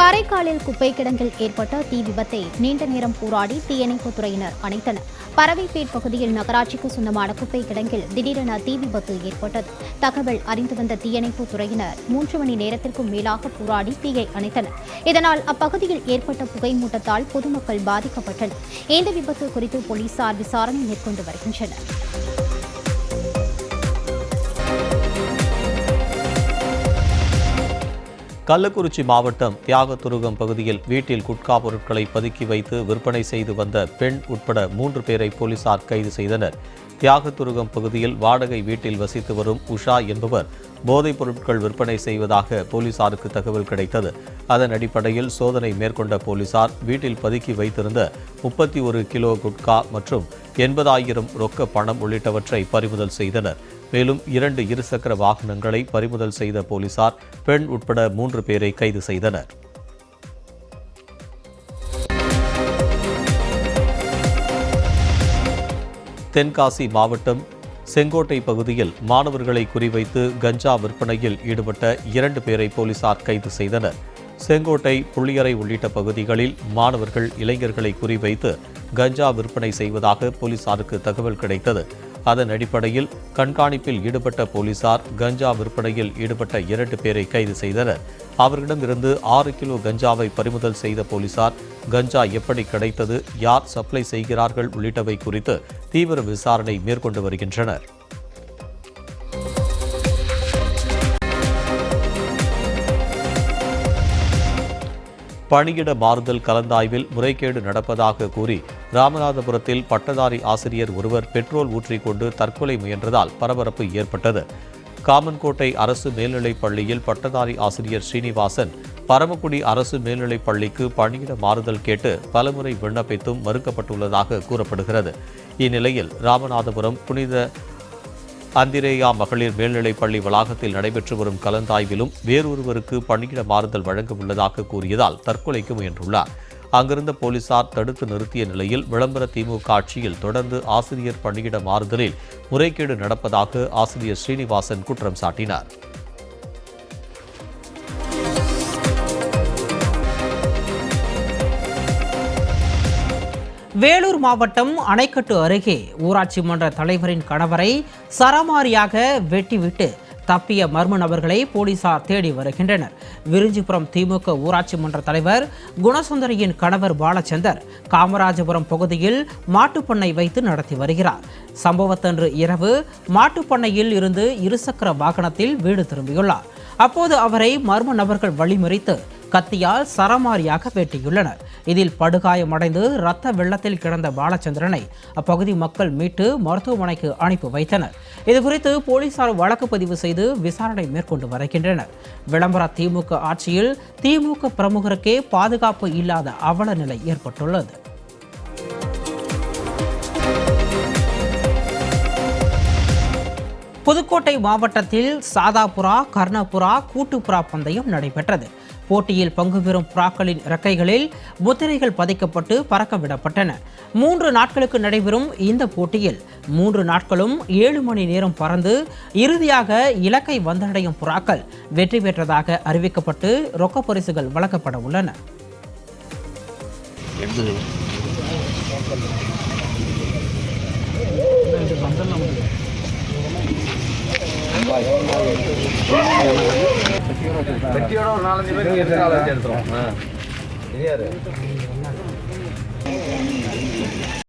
காரைக்காலில் குப்பை கிடங்கில் ஏற்பட்ட தீ விபத்தை நீண்ட நேரம் போராடி தீயணைப்புத் துறையினர் அணைத்தனர். பறவைப்பேட் பகுதியில் நகராட்சிக்கு சொந்தமான குப்பை கிடங்கில் திடீரென தீ விபத்து ஏற்பட்டது. தகவல் அறிந்து வந்த தீயணைப்புத் துறையினர் மூன்று மணி நேரத்திற்கும் மேலாக போராடி தீயை அணைத்தனர். இதனால் அப்பகுதியில் ஏற்பட்ட புகை மூட்டத்தால் பொதுமக்கள் பாதிக்கப்பட்டனர். இந்த விபத்து குறித்து போலீசார் விசாரணை மேற்கொண்டு வருகின்றனர். கள்ளக்குறிச்சி மாவட்டம் தியாகதுருகம் பகுதியில் வீட்டில் குட்கா பொருட்களை பதுக்கி வைத்து விற்பனை செய்து வந்த பெண் உட்பட மூன்று பேரை போலீசார் கைது செய்தனர். தியாகதுருகம் பகுதியில் வாடகை வீட்டில் வசித்து வரும் உஷா என்பவர் போதைப் பொருட்கள் விற்பனை செய்வதாக போலீசாருக்கு தகவல் கிடைத்தது. அதன் அடிப்படையில் சோதனை மேற்கொண்ட போலீசார் வீட்டில் பதுக்கி வைத்திருந்த முப்பத்தி ஒரு கிலோ குட்கா மற்றும் எண்பதாயிரம் ரொக்க பணம் உள்ளிட்டவற்றை பறிமுதல் செய்தனர். மேலும் இரண்டு இருசக்கர வாகனங்களை பறிமுதல் செய்த போலீசார் பெண் உட்பட மூன்று பேரை கைது செய்தனர். தென்காசி மாவட்டம் செங்கோட்டை பகுதியில் மாணவர்களை குறிவைத்து கஞ்சா விற்பனையில் ஈடுபட்ட இரண்டு பேரை போலீசார் கைது செய்தனர். செங்கோட்டை புள்ளியரை உள்ளிட்ட பகுதிகளில் மாணவர்கள் இளைஞர்களை குறிவைத்து கஞ்சா விற்பனை செய்வதாக போலீசாருக்கு தகவல் கிடைத்தது. அதன் அடிப்படையில் கண்காணிப்பில் ஈடுபட்ட போலீசார் கஞ்சா விற்பனையில் ஈடுபட்ட இரண்டு பேரை கைது செய்தனர். அவர்களிடமிருந்து ஆறு கிலோ கஞ்சாவை பறிமுதல் செய்த போலீசார் கஞ்சா எப்படி கிடைத்தது யார் சப்ளை செய்கிறார்கள் உள்ளிட்டவை குறித்து தீவிர விசாரணை மேற்கொண்டு வருகின்றனர். பணியிட மாறுதல் கலந்தாய்வில் முறைகேடு நடப்பதாக கூறி ராமநாதபுரத்தில் பட்டதாரி ஆசிரியர் ஒருவர் பெட்ரோல் ஊற்றிக்கொண்டு தற்கொலை முயன்றதால் பரபரப்பு ஏற்பட்டது. காமன்கோட்டை அரசு மேல்நிலைப் பள்ளியில் பட்டதாரி ஆசிரியர் ஸ்ரீனிவாசன் பரமக்குடி அரசு மேல்நிலைப் பள்ளிக்கு பணியிட மாறுதல் கேட்டு பலமுறை விண்ணப்பித்தும் மறுக்கப்பட்டுள்ளதாக கூறப்படுகிறது. இந்நிலையில் ராமநாதபுரம் புனித அந்திரேயா மகளிர் மேல்நிலைப் பள்ளி வளாகத்தில் நடைபெற்று வரும் கலந்தாய்விலும் வேறொருவருக்கு பணியிட மாறுதல் வழங்க உள்ளதாக கூறியதால் தற்கொலைக்கு முயன்றுள்ளார். அங்கிருந்த போலீசார் தடுத்து நிறுத்திய நிலையில் விளம்பர திமுக ஆட்சியில் தொடர்ந்து ஆசிரியர் பணியிட மாறுதலில் முறைகேடு நடப்பதாக ஆசிரியர் ஸ்ரீனிவாசன் குற்றம் சாட்டினார். வேலூர் மாவட்டம் அணைக்கட்டு அருகே ஊராட்சி மன்ற தலைவரின் கணவரை சரமாரியாக வெட்டிவிட்டு தப்பிய மர்ம நபர்களை போலீசார் தேடி வருகின்றனர். விருஞ்சிபுரம் திமுக ஊராட்சி மன்ற தலைவர் குணசுந்தரியின் கணவர் பாலச்சந்தர் காமராஜபுரம் பகுதியில் மாட்டுப்பண்ணை வைத்து நடத்தி வருகிறார். சம்பவத்தன்று இரவு மாட்டுப்பண்ணையில் இருந்து இருசக்கர வாகனத்தில் வீடு திரும்பியுள்ளார். அப்போது அவரை மர்ம நபர்கள் வழிமுறைத்து கத்தியால் சரமாரியாக வெட்டியுள்ளனர். இதில் படுகாயமடைந்து இரத்த வெள்ளத்தில் கிடந்த பாலச்சந்திரனை அப்பகுதி மக்கள் மீட்டு மருத்துவமனைக்கு அனுப்பி வைத்தனர். இதுகுறித்து போலீசார் வழக்கு பதிவு செய்து விசாரணை மேற்கொண்டு வருகின்றனர். விளம்பர திமுக ஆட்சியில் திமுக பிரமுகருக்கே பாதுகாப்பு இல்லாத அவல நிலை ஏற்பட்டுள்ளது. புதுக்கோட்டை மாவட்டத்தில் சாதாபுரா கர்ணபுரா கூட்டுப்புறா பந்தயம் நடைபெற்றது. போட்டியில் பங்கு பெறும் புறாக்களின் இறக்கைகளில் முத்திரைகள் பதிக்கப்பட்டு பறக்க விடப்பட்டன மூன்று நாட்களுக்கு நடைபெறும் இந்த போட்டியில் மூன்று நாட்களும் ஏழு மணி நேரம் பறந்து இறுதியாக இலக்கை வந்தடையும் புறாக்கள் வெற்றி பெற்றதாக அறிவிக்கப்பட்டு ரொக்க பரிசுகள் வழங்கப்பட உள்ளன. வெட்டியோட ஒரு நாலஞ்சு பேருக்கு எடுத்து எடுத்துரும்